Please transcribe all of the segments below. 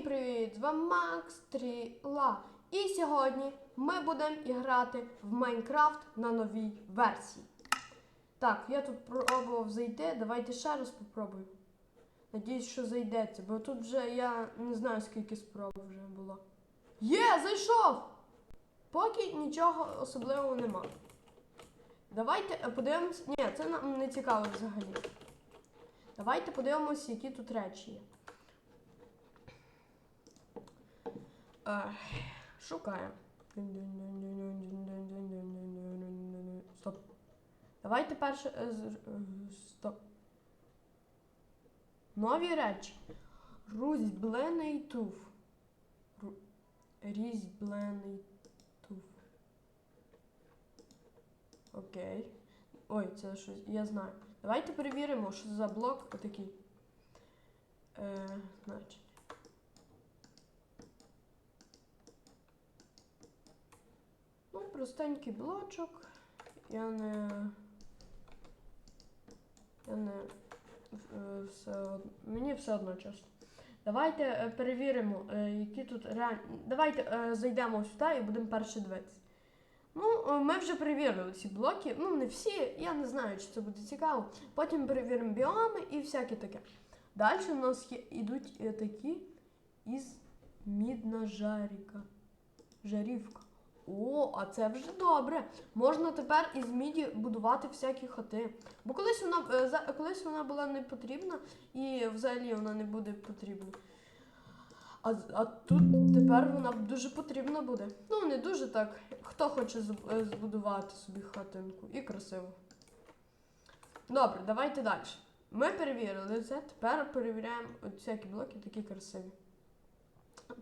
Всім привіт! З вами Макс Стріла. І сьогодні ми будемо грати в Майнкрафт на новій версії. Так, я тут пробував зайти. Давайте ще раз попробую. Надіюсь, що зайдеться, бо тут вже я не знаю, скільки спроб вже було. Є, зайшов! Поки нічого особливого нема. Давайте е, подивимось. Ні, це нам не цікаво взагалі. Давайте подивимось, які тут речі є. Шукаємо. Стоп. Давайте перше. е, е, Стоп. Нові речі. Рузьблений туф. Різьблений туф. Окей. Ой, це щось. Я знаю. Давайте перевіримо, що за блок такий. Е, значить. Ну, простенький блочок. Я не. Я не. е, Все. Мені все одно чесно. Давайте е, перевіримо, е, які тут реально. Давайте зайдемо сюди і будемо перше дивитися. Ну, ми вже перевірили ці блоки. Ну, не всі, я не знаю, чи це буде цікаво. Потім перевіримо біоми і всяке таке. Далі у нас є, ідуть е, такі із мідна жаріка. Жарівка. О, а це вже добре. Можна тепер із міді будувати всякі хати. Бо колись вона, е, колись вона була не потрібна і взагалі вона не буде потрібна. А, а тут тепер вона дуже потрібна буде. Ну, не дуже так. Хто хоче е, збудувати собі хатинку і красиво. Добре, давайте далі. Ми перевірили це, тепер перевіряємо всякі блоки такі красиві.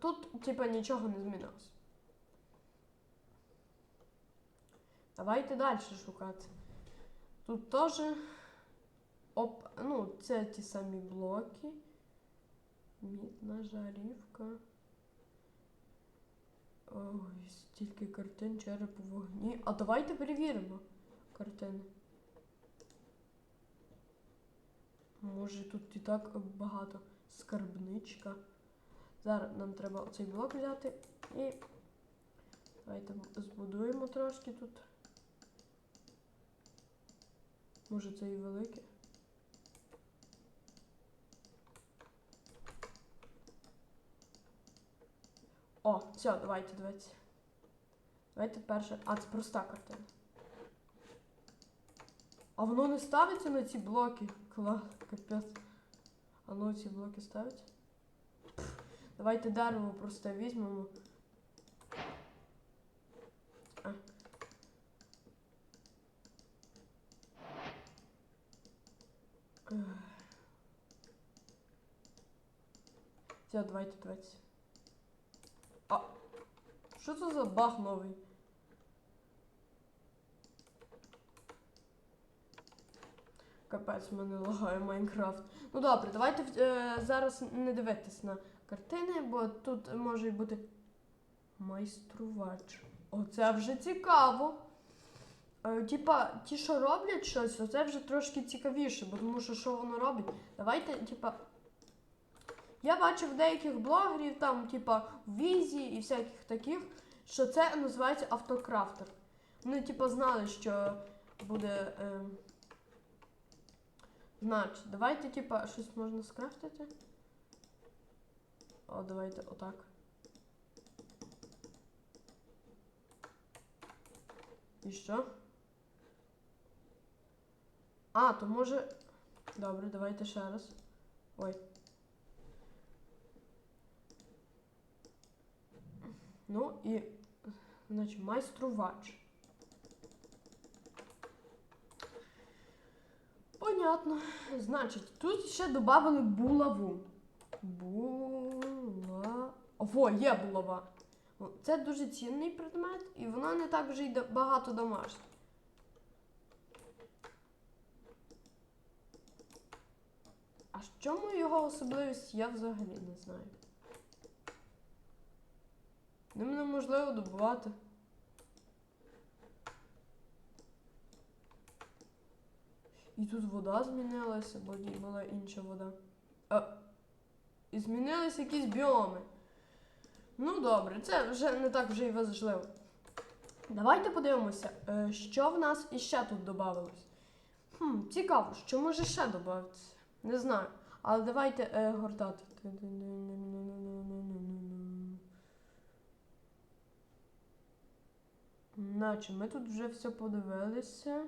Тут, типа, нічого не змінилось. Давайте далі шукати. Тут теж. Оп, ну, це ті самі блоки. Мідна жарівка. Ой, стільки картин, череп у вогні. А давайте перевіримо картини. Може тут і так багато. Скарбничка. Зараз нам треба оцей блок взяти і. Давайте збудуємо трошки тут. Може це і велике. О, все, давайте, давайте. Давайте перше. А, це проста картина. А воно не ставиться на ці блоки. Клас, капець. А ну ці блоки ставиться? Давайте дерево просто візьмемо. А. Все, давайте, давайте. А. Що це за баг новий? Капець, мене лагає Майнкрафт. Ну добре, давайте е, зараз не дивитись на картини, бо тут може бути майструвач. Оце вже цікаво. Е, типа, ті, що роблять щось, оце вже трошки цікавіше, бо тому що що воно робить. Давайте, типа. Я бачив деяких блогерів, там, типа, Візі і всяких таких, що це називається автокрафтер. Вони, типа, знали, що буде. Е... Значить, давайте, типа, щось можна скрафтити. О, давайте отак. І що? А, то може. Добре, давайте ще раз. Ой. Ну і. Значить, майструвач. Понятно. Значить, тут ще додали булаву. Була. О, є булава. Це дуже цінний предмет, і вона не так вже й багато домашня. В чому його особливість, я взагалі не знаю. Ним неможливо добувати. І тут вода змінилася, бо була інша вода. А, І змінились якісь біоми. Ну добре, це вже не так вже і важливо. Давайте подивимося, е, що в нас іще тут додавалось. Хм, цікаво, що може ще додатися. Не знаю. Але давайте е, гортати. Наче ми тут вже все подивилися.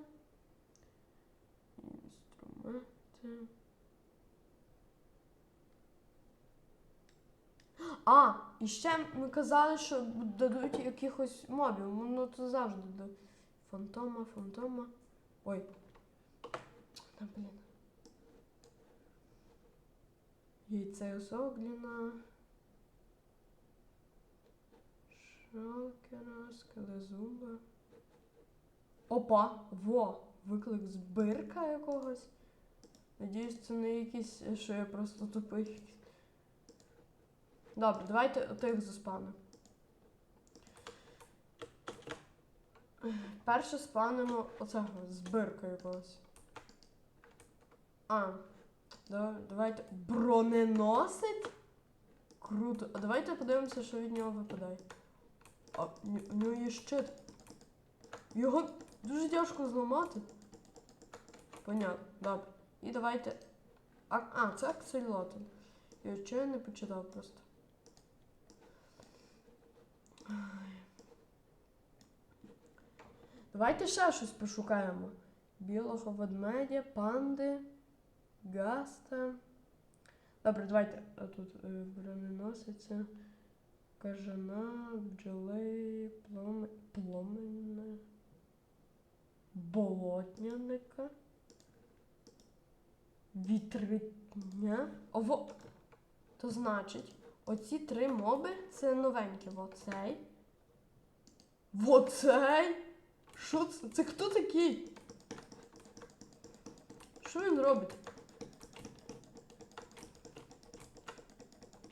Інструменти. А, і ще ми казали, що дадуть якихось мобів. Ну то завжди дадуть. Фантома, фантома. Ой. Та блін. Яйце Согліна. Шалкера, скелезуба. Опа! Во! Виклик з бирка якогось. Надіюсь, це не якийсь, що я просто тупий. Добре, давайте отих заспанимо. Перше спанимо оцього збирка якогось. А, давайте. Броненосець? Круто. А давайте подивимося, що від нього випадає. А, в нього є щит. Його дуже тяжко зламати. Понятно, добре. І давайте. А, а це акселятор. Я ще не почитав просто. Давайте ще щось пошукаємо. Білого ведмедя, панди, гаста. Добре, давайте а тут е, броненосиця, кажана, бджоли, пломи, пломенне, болотняника, вітритня. Ово. То значить, оці три моби це новенькі. Оцей. Оцей. Що це? Це хто такий? Що він робить?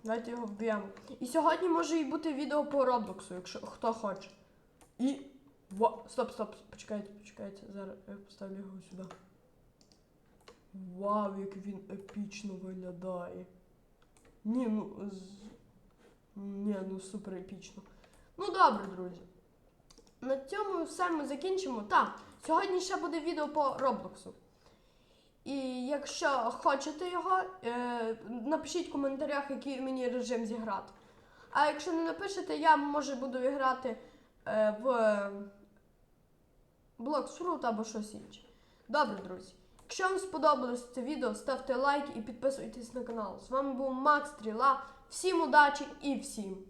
Давайте його вб'ємо. І сьогодні може і бути відео по Роблоксу, якщо хто хоче. І. Во... Стоп, стоп, почекайте, почекайте. Зараз я поставлю його сюди. Вау, як він епічно виглядає. Ні, ну. З... Ні, ну супер епічно. Ну добре, друзі. На цьому все ми закінчимо. Так, сьогодні ще буде відео по Роблоксу. І якщо хочете його, е, напишіть в коментарях, який мені режим зіграти. А якщо не напишете, я може буду грати е, в Fruit або щось інше. Добре, друзі. Якщо вам сподобалось це відео, ставте лайк і підписуйтесь на канал. З вами був Макс Стріла. Всім удачі і всім! па!